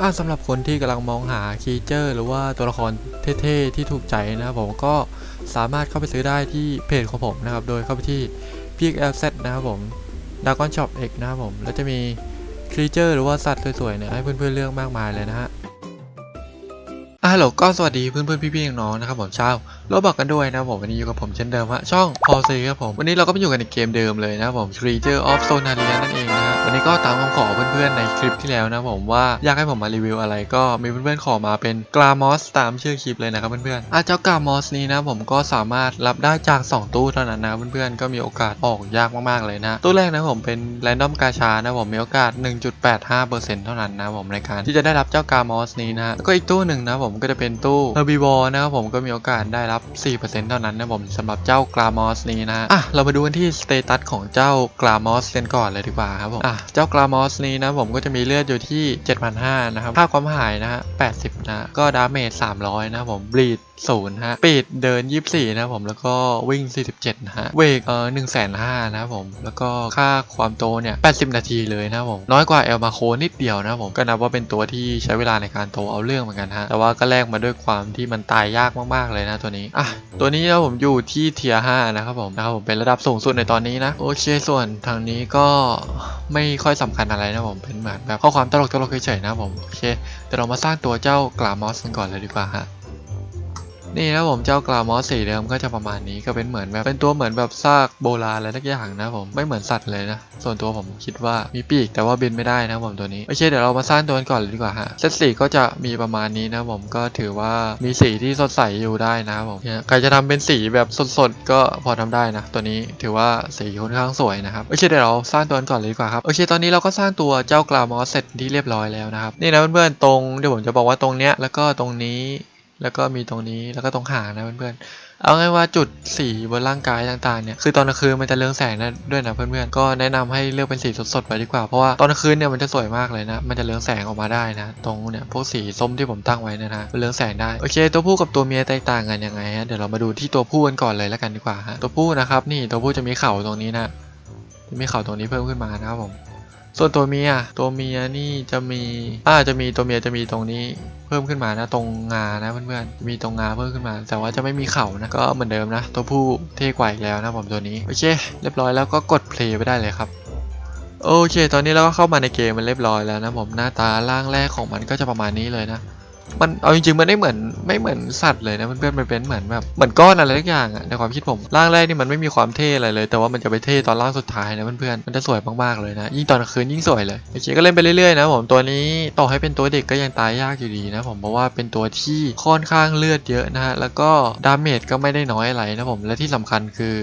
อ่าสำหรับคนที่กำลังมองหาคีเจอร์ หรือว่าตัวละครเท่ๆที่ถูกใจนะครับผมก็สามารถเข้าไปซื้อได้ที่เพจของผมนะครับ โดยเข้าไปที่ PXLZ นะครับผม d a g o n Shop X นะครับผม แล้วจะมีคีเจอร์หรือว่าสัตว์สวยๆเนี่ยให้เพื่อนๆเลือกมากมายเลยนะฮะอะฮัลโหลก็สวัสดีเพื่อนๆพี่ๆน้องๆนะครับผมชาวโรบอกกันด้วยนะครับผมวันนี้อยู่กับผมเช่นเดิมฮะช่องพอซีครับผมวันนี้เราก็มาอยู่กันในเกมเดิมเลยนะครับผม Creature of Sonaria นั่นเองนะฮะ วันนี้ก็ตามคำขอเพื่อนๆในคลิปที่แล้วนะผมว่าอยากให้ผมมารีวิวอะไรก็มีเพื่อนๆขอมาเป็นกรามอสตามชื่อคลิปเลยนะครับเพื่อนๆอะเจ้ากรามอสนี้นะผมก็สามารถรับได้จาก 2 ตู้เท่านั้นนะเพื่อนๆก็มีโอกาสออกยากมากๆเลยนะ ตู้แรกนะผมเป็น Random กาชานะผมมีโอกาส 1.85%เท่านั้นนะผมในการที่จะได้รับเจ้ากรามอสนี้นะก็อีกตู้หนึ่งนะผมก็จะเป็นตู้เฮอร์บิวอร์นะครับผมก็มีโอกาสได้รับ 4%เท่านั้นนะผมสำหรับเจ้ากรามอสนี้นะอะเรามาดูกันที่สเตตัสของเจ้ากรามอสกันก่อนเลยดีกว่าครับผมอะเจ้ากรามอสนี้นะผมก็จะมีเลือดอยู่ที่ 7,500 นะครับ ค่าความหายนะฮะ 80 นะ ก็ดาเมจ 300 นะผมบลีดศูนย์ฮะปีดเดิน 24 นะครับผมแล้วก็วิ่ง 47นะฮะเวกเอ่อ1 5 0 0 0นะครับผมแล้วก็ค่าความโตเนี่ย 80 นาทีเลยนะครับผมน้อยกว่าเอลมาโคนิดเดียวนะครับผมก็นับว่าเป็นตัวที่ใช้เวลาในการโตเอาเรื่องเหมือนกันฮะแต่ว่าก็แลกมาด้วยความที่มันตายยากมากๆเลยนะตัวนี้อะตัวนี้นะผมอยู่ที่เทียร์5นะครับผมนะครับผมเป็นระดับสูงสุดในตอนนี้นะโอเคส่วนทางนี้ก็ไม่ค่อยสำคัญอะไรนะผมเป็นเหมือนแบบข้อความตลกๆเฉยๆนะผมโอเคเดี๋ยวเรามาสร้างตัวเจ้ากลามอสกันก่อนเลยดีกว่าฮะ นี่นะผมเจ้ากลามอสสีเดิมก็จะประมาณนี้ก็เป็นเหมือนแบบเป็นตัวเหมือนแบบซากโบราณอะไรทักอย่างนะผมไม่เหมือนสัตว์เลยนะส่วนตัวผมคิดว่ามีปีกแต่ว่าบินไม่ได้นะผมตัวนี้โอเคเดี๋ยวเรามาสร้างตัวกันก่อนเลยดีกว่าฮะเซตสีก็จะมีประมาณนี้นะผมก็ถือว่ามีสีที่สดใสอยู่ได้นะผมเนี่ยใครจะทำเป็นสีแบบสดๆก็พอทำได้นะ ตัวนี้ถือว่าสีค่อนข้างสวยนะครับโอเคเดี๋ยวเราสร้างตัวกันก่อนเลยดีกว่าครับโอเคตอนนี้เราก็สร้างตัวเจ้ากลามอสเสร็จที่เรียบร้อยแล้วนะครับนี่นะเพื่อนๆตรงเดี๋ยวผมจะบอกว่าตรงเนี้ยแล้วก็ตรงนี้ แล้วก็มีตรงนี้แล้วก็ตรงหางนะเพื่อนๆ เอาง่ายว่าจุดสีบนร่างกายต่างๆเนี่ยคือตอนกลางคืนมันจะเรืองแสงนะด้วยนะเพื่อนๆ ก็แนะนำให้เลือกเป็นสีสดๆไปดีกว่าเพราะว่าตอนกลางคืนเนี่ยมันจะสวยมากเลยนะ มันจะเรืองแสงออกมาได้นะ ตรงเนี่ยพวกสีส้มที่ผมตั้งไว้นยนะมันเรืองแสงได้โอเคตัวผู้กับตัวเมียแตกต่างกันยังไงฮะเดี๋ยวเรามาดูที่ตัวผู้กันก่อนเลยแล้วกันดีกว่าฮะตัวผู้นะครับนี่ตัวผู้จะมีเข่าตรงนี้นะจะมีเข่าตรงนี้เพิ่มขึ้นมานะครับผม ส่วนตัวเมียตัวเมียนี่จะมีอ่าจะมีตัวเมียจะมีตรงนี้เพิ่มขึ้นมานะตรงงานะเพื่อนๆมีตรงงาเพิ่มขึ้นมา แต่ว่าจะไม่มีเข่านะก็เหมือนเดิมนะ ตัวผู้เท่กว่าอีกแล้วนะผมตัวนี้โอเค เรียบร้อยแล้วก็กดเพลย์ไปได้เลยครับโอเค ตอนนี้เราก็เข้ามาในเกมมันเรียบร้อยแล้วนะผมหน้าตาร่างแรกของมันก็จะประมาณนี้เลยนะ มันเอาจริงๆมันไม่เหมือนไม่เหมือนสัตว์เลยนะเพื่อนๆมันเป็นเหมือนแบบเหมือนก้อนอะไรทุกอย่างอะในความคิดผมร่างแรกนี่มันไม่มีความเท่อะไรเลย แต่ว่ามันจะไปเท่ตอนร่างสุดท้ายนะเพื่อนๆมันจะสวยมากๆเลยนะยิ่งตอนกลางคืนยิ่งสวยเลยโอเคก็เล่นไปเรื่อยๆนะผมตัวนี้ต่อให้เป็นตัวเด็กก็ยังตายยากอยู่ดีนะผมเพราะว่าเป็นตัวที่ค่อนข้างเลือดเยอะนะฮะแล้วก็ดาเมจก็ไม่ได้น้อยอะไรนะผมและที่สำคัญคือ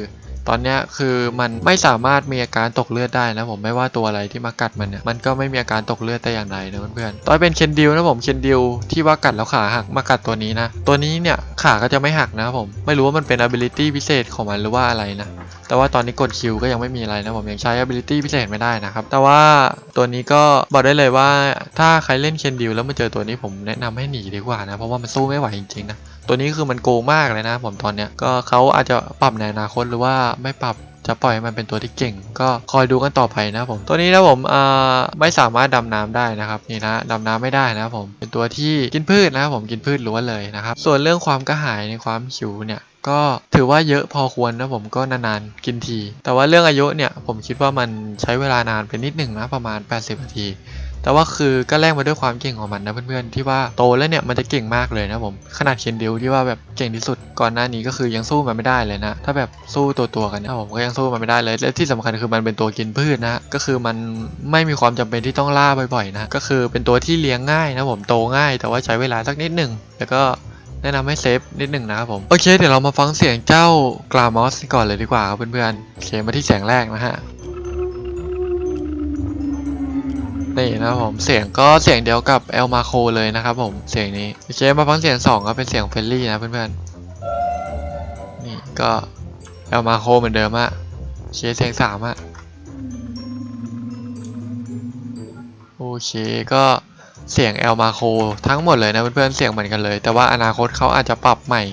ตอนนี้คือมันไม่สามารถมีอาการตกเลือดได้นะผมไม่ว่าตัวอะไรที่มากัดมันเนี่ยมันก็ไม่มีอาการตกเลือดแต่อย่างใดนะเพื่อนๆตอนเป็นเคนดิวนะผมเคนดิวที่ว่ากัดแล้วขาหักมากัดตัวนี้นะ ตัวนี้เนี่ยขาก็จะไม่หักนะผมไม่รู้ว่ามันเป็น ability พิเศษของมันหรือว่าอะไรนะแต่ว่าตอนนี้กดคิวก็ยังไม่มีอะไรนะผมยังใช้ ability พิเศษไม่ได้นะครับ แต่ว่าตัวนี้ก็บอกได้เลยว่าถ้าใครเล่นเคนดิลแล้วมาเจอตัวนี้ผมแนะนำให้หนีดีกว่านะเพราะว่ามันสู้ไม่ไหวจริงๆนะตัวนี้คือมันโกงมากเลยนะ ผมตอนเนี้ยก็เขาอาจจะปรับในอนาคตหรือว่าไม่ปรับจะปล่อยให้มันเป็นตัวที่เก่ง ก็คอยดูกันต่อไปนะผมตัวนี้นะผมอ่าไม่สามารถดำน้ำได้นะครับนี่นะดำน้ำไม่ได้นะผมเป็นตัวที่กินพืชนะผมกินพืชล้วนเลยนะครับส่วนเรื่องความกระหายในความหิวเนี่ย ก็ถือว่าเยอะพอควรนะผมก็นานๆกินที แต่ว่าเรื่องอายุเนี่ยผมคิดว่ามันใช้เวลานานไปนิดหนึ่งนะประมาณ 80นาที แต่ว่าคือก็แลกมาด้วยความเก่งของมันนะเพื่อนๆที่ว่าโตแล้วเนี่ยมันจะเก่งมากเลยนะผมขนาดเคนดิลที่ว่าแบบเก่งที่สุดก่อนหน้านี้ก็คือยังสู้มันไม่ได้เลยนะ ถ้าแบบสู้ตัวตัวๆกันนี่ยผมก็ยังสู้มันไม่ได้เลยและที่สำคัญคือมันเป็นตัวกินพืชนะก็คือมันไม่มีความจำเป็นที่ต้องล่าบ่อยๆนะก็คือเป็นตัวที่เลี้ยงง่ายนะผมโตง่าย แต่ว่าใช้เวลาสักนิดหนึ่งแล้วก็ แนะนำให้เซฟนิดหนึ่งนะครับผม โอเค เดี๋ยวเรามาฟังเสียงเจ้ากรามอสก่อนเลยดีกว่าครับเพื่อนๆโอเคมาที่เสียงแรกนะฮะนี่นะครับผมเสียงก็เสียงเดียวกับเอลมาโคเลยนะครับผมเสียงนี้โอเคมาฟังเสียงสองก็เป็นเสียงเฟรนลี่นะเพื่อนๆนี่ก็เอลมาโคเหมือนเดิมอะเคเสียงสามอะโอเคก็ เสียงเอลมาโคทั้งหมดเลยนะเพื่อนๆเสียงเหมือนกันเลย แต่ว่าอนาคตเขาอาจจะปรับใหม่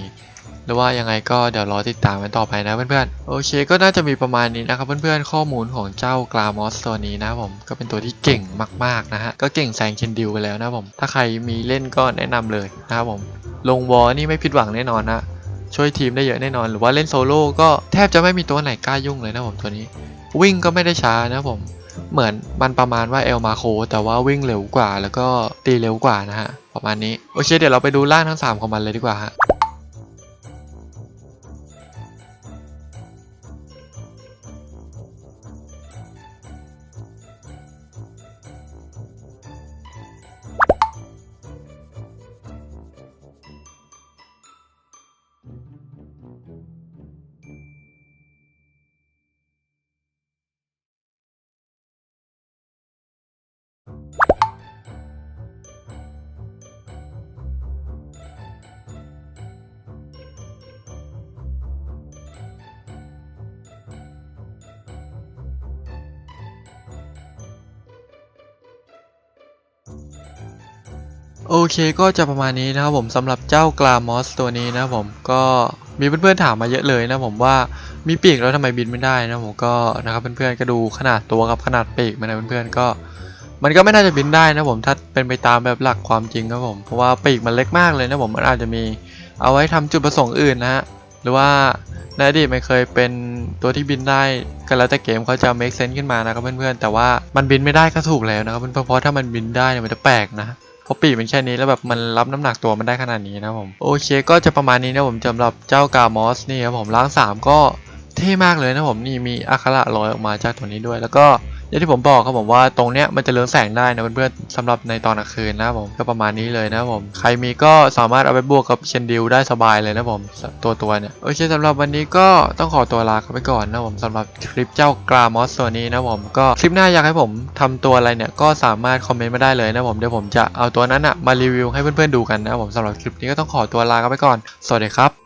หรือว่ายังไงก็เดี๋ยวรอติดตามกันต่อไปนะเพื่อนๆโอเคก็น่าจะมีประมาณนี้นะครับเพื่อนๆข้อมูลของเจ้ากลามอสตัวนี้นะผมก็เป็นตัวที่เก่งมากๆนะฮะก็เก่งแซงเคนดิวไปแล้วนะผมถ้าใครมีเล่นก็แนะนำเลยนะครับผมลงวอลนี่ไม่ผิดหวังแน่นอนนะช่วยทีมได้เยอะแน่นอน หรือว่าเล่นโซโล่ก็แทบจะไม่มีตัวไหนกล้ายุ่งเลยนะผมตัวนี้ วิ่งก็ไม่ได้ช้านะผม เหมือนมันประมาณว่าเอลมาโคแต่ว่าวิ่งเร็วกว่าแล้วก็ตีเร็วกว่านะฮะประมาณนี้โอเคเดี๋ยวเราไปดูร่างทั้ง 3 ของมันเลยดีกว่าฮะ โอเคก็จะประมาณนี้นะครับผมสำหรับเจ้ากลามอสตัวนี้นะผมก็มีเพื่อนๆถามมาเยอะเลยนะผมว่ามีปีกแล้วทำไมบินไม่ได้นะผมก็นะครับเพื่อนๆก็ดูขนาดตัวกับขนาดปีกมันนะเพื่อนๆก็ มันก็ไม่น่าจะบินได้นะผมถ้าเป็นไปตามแบบหลักความจริงครับผมเพราะว่าปีกมันเล็กมากเลยนะผมมันอาจจะมีเอาไว้ทำจุดประสงค์อื่นนะฮะ หรือว่าในอดีตมันเคยเป็นตัวที่บินได้ก็แล้วแต่เกมเขาจะ make sense ขึ้นมานะครับเพื่อนๆแต่ว่ามันบินไม่ได้ก็ถูกแล้วนะครับเพื่อนๆเพราะถ้ามันบินได้เนี่ยมันจะแปลกนะเพราะปีกมันแค่นี้แล้วแบบมันรับน้ำหนักตัวมันได้ขนาดนี้นะผมโอเคก็จะประมาณนี้นะผมสำหรับเจ้ากามอสนี่ครับผมล้างสามก็เท่มากเลยนะผมนี่มีอักขระลอยออกมาจากตัวนี้ด้วย แล้วก็ อย่างที่ผมบอกครับผมว่าตรงเนี้ยมันจะเลืองแสงได้นะเพื่อนๆสำหรับในตอนกลางคืนนะผมก็ประมาณนี้เลยนะผมใครมีก็สามารถเอาไปบวกกับเชนดิลได้สบายเลยนะผมตัวตัวเนี่ยโอเคสำหรับวันนี้ก็ต้องขอตัวลาไปก่อนนะผมสำหรับคลิปเจ้ากรามอสตัวนี้นะผมก็คลิปหน้าอยากให้ผมทำตัวอะไรเนี่ยก็สามารถคอมเมนต์มาได้เลยนะผมเดี๋ยวผมจะเอาตัวนั้นอะมารีวิวให้เพื่อนๆดูกันนะผมสำหรับคลิปนี้ก็ต้องขอตัวลาไปก่อน สวัสดีครับ